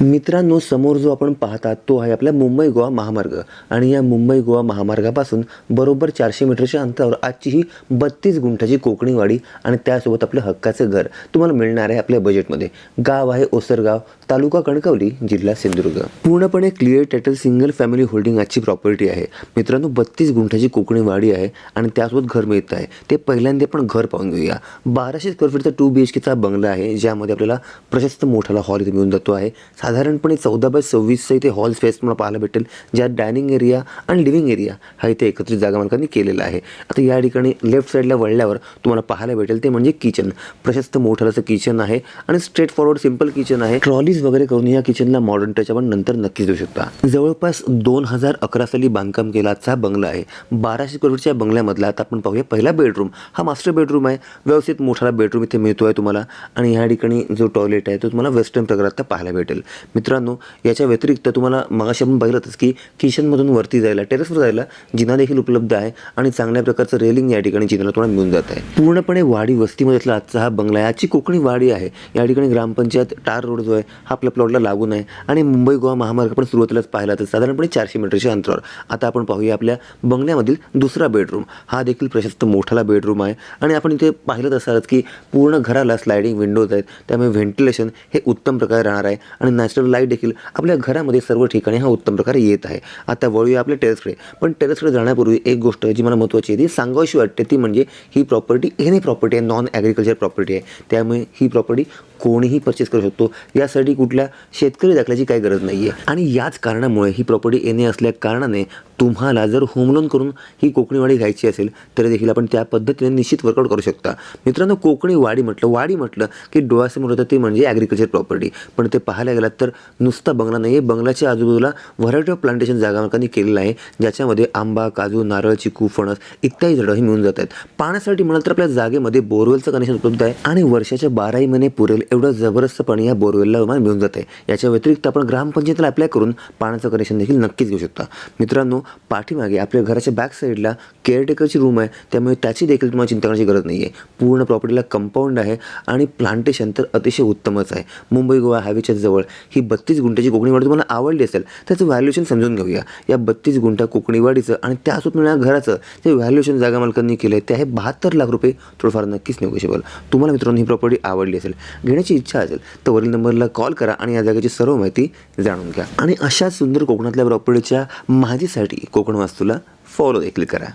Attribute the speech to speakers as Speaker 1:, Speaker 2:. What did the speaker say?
Speaker 1: मित्रांनो समोर जो आपण पाहतात तो आहे आपला मुंबई गोवा महामार्ग. आणि या मुंबई गोवा महामार्गापासून बरोबर चारशे मीटरच्या अंतरावर आजची ही बत्तीस गुंठाची कोकणी वाडी आणि त्यासोबत आपलं हक्काचं घर तुम्हाला मिळणार आहे आपल्या बजेटमध्ये गाव आहे ओसरगाव तालुका कणकवली जिल्हा सिंधुदुर्ग. पूर्णपणे clear title single family holding आजची प्रॉपर्टी आहे. मित्रांनो बत्तीस गुंठाची कोकणी वाडी आहे आणि त्यासोबत घर मिळत आहे. ते पहिल्यांदा पण घर पाहून घेऊया. बाराशे स्क्वेअर फीटचा टू बी एच केचा बंगला आहे ज्यामध्ये आपल्याला प्रशस्त मोठाला हॉल इथे मिळून जातो आहे. साधारणपणे चौदा बाय सव्वीसचं इथे हॉल स्पेस तुम्हाला पाहायला भेटेल ज्यात डायनिंग एरिया आणि लिव्हिंग एरिया हा इथे एकत्रित जागा मालकांनी केलेला आहे. आता या ठिकाणी लेफ्ट साईडला वळल्यावर तुम्हाला पाहायला भेटेल ते म्हणजे किचन. प्रशस्त मोठं असं किचन आहे आणि स्ट्रेट फॉरवर्ड सिंपल किचन आहे. ट्रॉलीज वगैरे करून या किचनला मॉडर्न टच आपण नंतर नक्कीच देऊ शकता. जवळपास दोन हजार अकरा साली बांधकाम केला आजचा हा बंगला आहे. बाराशे स्क्वेअर बंगल्यामधला आता आपण पाहूया पहिला बेडरूम हा मास्टर बेडरूम आहे. व्यवस्थित मोठा बेडरूम इथे मिळतो आहे तुम्हाला. आणि ह्या ठिकाणी जो टॉयलेट आहे तो तुम्हाला वेस्टर्न प्रकारात पाहायला भेटेल. मित्रांनो याच्या व्यतिरिक्त तुम्हाला मगाशी आपण पाहिलंच की किचनमधून वरती जायला टेरेसवर जायला जिना देखील उपलब्ध आहे आणि चांगल्या प्रकारचं रेलिंग या ठिकाणी जिनाला तुम्हाला मिळून जात आहे. पूर्णपणे वाडी वस्तीमध्ये असला आजचा हा बंगला आहे. आजची कोकणी वाडी आहे. या ठिकाणी ग्रामपंचायत टार रोड जो आहे हा आपल्या प्लॉटला लागून आहे. आणि मुंबई गोवा महामार्ग पण सुरुवातीलाच पाहिला तर साधारणपणे चारशे मीटरच्या अंतरावर. आता आपण पाहूया आपल्या बंगल्यामधील दुसरा बेडरूम हा देखील प्रशस्त मोठाला बेडरूम आहे. आणि आपण इथे पाहिलं असालच की पूर्ण घराला स्लायडिंग विंडोज आहेत. त्यामुळे व्हेंटिलेशन हे उत्तम प्रकारे राहणार आहे. आणि नॅचरल लाइट देखील आपल्या घरामध्ये सर्व ठिकाणी हा उत्तम प्रकारे येत आहे. आता वळूया आपल्या टेरेसकडे पण टेरेसकडे जाण्यापूर्वी एक गोष्ट जी मला महत्त्वाची आहे ती सांगावीशी वाटते ती म्हणजे ही प्रॉपर्टी एनी प्रॉपर्टी आहे नॉन ॲग्रिकल्चर प्रॉपर्टी आहे. त्यामुळे ही प्रॉपर्टी कोणीही परचेस करू शकतो. यासाठी कुठल्या शेतकरी दाखल्याची काही गरज नाही आहे आणि याच कारणामुळे ही प्रॉपर्टी येणे असल्या कारणाने तुम्हाला जर होम लोन करून ही कोकणी वाडी घ्यायची असेल तरी देखील आपण त्या पद्धतीने निश्चित वर्कआउट करू शकता. मित्रांनो कोकणी वाडी म्हटलं वाडी म्हटलं की डोळ्यासमोर होतं ते म्हणजे ॲग्रिकल्चर प्रॉपर्टी पण ते पाहायला गेलात तर नुसता बंगला नाही आहे बंगलाच्या आजूबाजूला व्हरायटी ऑफ प्लांटेशन जागा केलेलं आहे ज्याच्यामध्ये आंबा काजू नारळ चिकू फणस इत्यादी झाडंही मिळून जात आहेत पाण्यासाठी म्हणाल तर आपल्या जागेमध्ये बोरवेलचं कनेक्शन उपलब्ध आहे आणि वर्षाच्या बाराही महिने पुरेल एवढं जबरदस्त पाणी या बोरवेलला मिळून मिळून आहे. याच्या व्यतिरिक्त आपण ग्रामपंचायतीला अप्लाय करून पाण्याचं कनेक्शन देखील नक्कीच घेऊ शकता. मित्रांनो पाठीमागे आपल्या घराच्या बॅक साईडला केअरटेकरची रूम आहे. त्यामुळे त्याची देखील तुम्हाला चिंता करण्याची गरज नाही आहे पूर्ण प्रॉपर्टीला कंपाऊंड आहे आणि प्लांटेशन तर अतिशय उत्तमच आहे. मुंबई गोवा हायवेच्या जवळ ही बत्तीस गुंठ्याची कोकणीवाडी तुम्हाला आवडली असेल त्याचं व्हॅल्युएशन समजून घेऊया. या बत्तीस गुंठा कोकणीवाडीचं आणि त्यासोबत मिळणाऱ्या घराचं जे व्हॅल्युएशन जागा मालकांनी केलं आहे ते आहे बहात्तर लाख रुपये. थोडंफार नक्कीच निगोशिएबल तुम्हाला मित्रांनो ही प्रॉपर्टी आवडली असेल घेण्याची इच्छा असेल तर वरील नंबरला कॉल करा आणि या जागेची सर्व माहिती जाणून घ्या. आणि अशा सुंदर कोकणातल्या प्रॉपर्टीच्या माहितीसाठी कोकण वास्तूला फॉलो देखील करा.